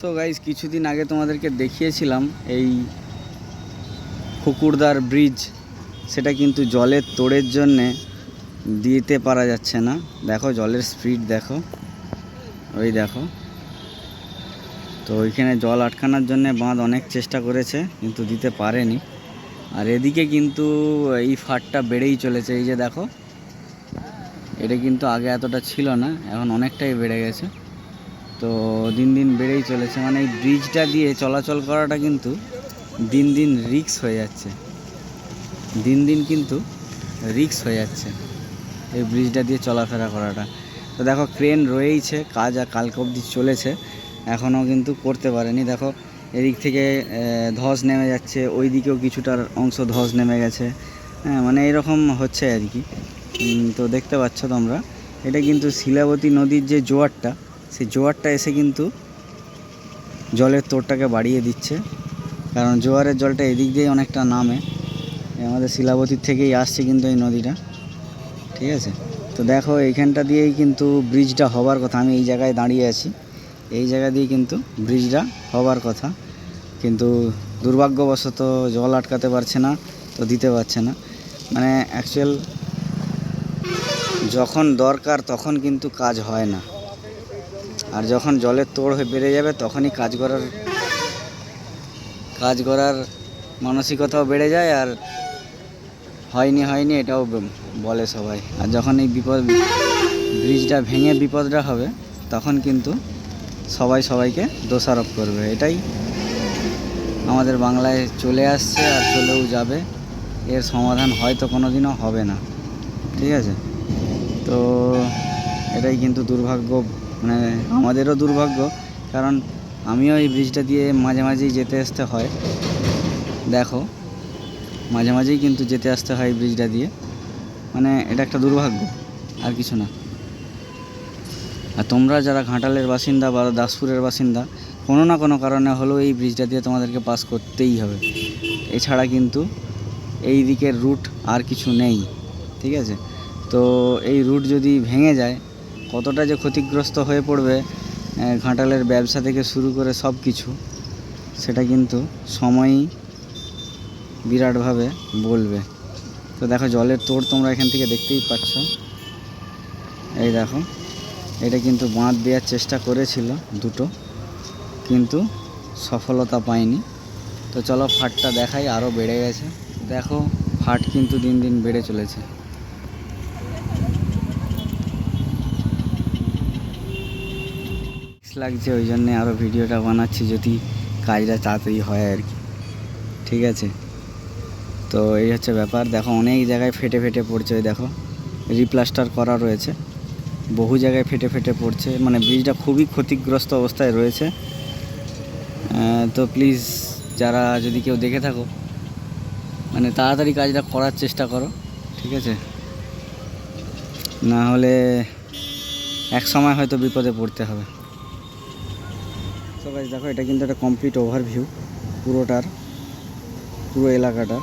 তো গাইজ কিছুদিন আগে তোমাদেরকে দেখিয়েছিলাম এই কুকুরদার ব্রিজ সেটা কিন্তু জলের তোড়ের জন্যে দিতে পারা যাচ্ছে না। দেখো, জলের স্পিড দেখো। ওই দেখো। তো ওইখানে জল আটকানোর জন্য বাঁধ অনেক চেষ্টা করেছে, কিন্তু দিতে পারেনি। আর এদিকে কিন্তু এই ফাটটা বেড়েই চলেছে। এই যে দেখো, এটা কিন্তু আগে এতটা ছিল না, এখন অনেকটাই বেড়ে গেছে। তো দিন দিন বেড়েই চলেছে। মানে এই ব্রিজটা দিয়ে চলাচল করাটা কিন্তু দিন দিন রিক্স হয়ে যাচ্ছে। দিন দিন কিন্তু রিক্স হয়ে যাচ্ছে এই ব্রিজটা দিয়ে চলাফেরা করাটা। তো দেখো ক্রেন রয়েইছে, কাজ আর কালকে অবধি চলেছে। এখনও কিন্তু করতে পারেনি। দেখো, এদিক থেকে ধস নেমে যাচ্ছে ওই দিকেও কিছুটার অংশ ধস নেমে গেছে। হ্যাঁ মানে এরকম হচ্ছে আর কি। তো দেখতে পাচ্ছ তোমরা, এটা কিন্তু শিলাবতী নদীর যে জোয়ারটা সেই জোয়ারটা এসে কিন্তু জলের তোরটাকে বাড়িয়ে দিচ্ছে। কারণ জোয়ারের জলটা এদিক দিয়েই অনেকটা নামে। আমাদের শিলাবতীর থেকেই আসছে কিন্তু এই নদীটা। ঠিক আছে? তো দেখো, এইখানটা দিয়েই কিন্তু ব্রিজটা হবার কথা। আমি এই জায়গায় দাঁড়িয়ে আছি। এই জায়গা দিয়ে কিন্তু ব্রিজটা হবার কথা। কিন্তু দুর্ভাগ্যবশত জল আটকাতে পারছে না, তো দিতে পারছে না। মানে অ্যাকচুয়াল যখন দরকার তখন কিন্তু কাজ হয় না। আর যখন জলের তোড় হয়ে বেড়ে যাবে, তখনই কাজ করার কাজ করার মানসিকতাও বেড়ে যায় আর হয়নি হয়নি এটাও বলে সবাই। আর যখন এই বিপদ, ব্রিজটা ভেঙে বিপদটা হবে, তখন কিন্তু সবাই সবাইকে দোষারোপ করবে। এটাই আমাদের বাংলায় চলে আসছে আর চলেও যাবে। এর সমাধান হয়তো কোনো দিনও হবে না। ঠিক আছে? তো এটাই কিন্তু দুর্ভাগ্য মানে আমাদেরও দুর্ভাগ্য, কারণ আমিও এই ব্রিজটা দিয়ে মাঝে মাঝেই যেতে আসতে হয়। দেখো, মাঝে মাঝেই কিন্তু যেতে আসতে হয় এই ব্রিজটা দিয়ে। মানে এটা একটা দুর্ভাগ্য, আর কিছু না। আর তোমরা যারা ঘাটালের বাসিন্দা বা দাসপুরের বাসিন্দা, কোনো না কোনো কারণে হলেও এই ব্রিজটা দিয়ে তোমাদেরকে পাস করতেই হবে। এছাড়া কিন্তু এই দিকের রুট আর কিছু নেই, ঠিক আছে? তো এই রুট যদি ভেঙে যায় কতটা যে ক্ষতিগ্রস্ত হয়ে পড়বে ঘাটালের ব্যবসা থেকে শুরু করে সব কিছু, সেটা কিন্তু সময়ই বিরাটভাবে বলবে। তো দেখো, জলের তোড় তোমরা এখান থেকে দেখতেই পাচ্ছ। এই দেখো, এটা কিন্তু বাঁধ দেওয়ার চেষ্টা করেছিল দুটো, কিন্তু সফলতা পায়নি। তো চলো, ফাটটা দেখাই আরও বেড়ে গেছে। দেখো, ফাট কিন্তু দিন দিন বেড়ে চলেছে। লাগছে, ওই জন্যে আরও ভিডিওটা বানাচ্ছি যদি কাজটা তাড়াতাড়ি হয় আর কি। ঠিক আছে? তো এই হচ্ছে ব্যাপার। দেখো, অনেক জায়গায় ফেটে ফেটে পড়ছে, ওই দেখো। রিপ্লাস্টার করা রয়েছে। বহু জায়গায় ফেটে ফেটে পড়ছে। মানে ব্রিজটা খুবই ক্ষতিগ্রস্ত অবস্থায় রয়েছে। তো প্লিজ, যারা যদি কেউ দেখে থাকো মানে তাড়াতাড়ি কাজটা করার চেষ্টা করো। ঠিক আছে? না হলে এক সময় হয়তো বিপদে পড়তে হবে। গাছ দেখো এটা কিন্তু একটা কমপ্লিট ওভারভিউ পুরোটার পুরো এলাকাটার।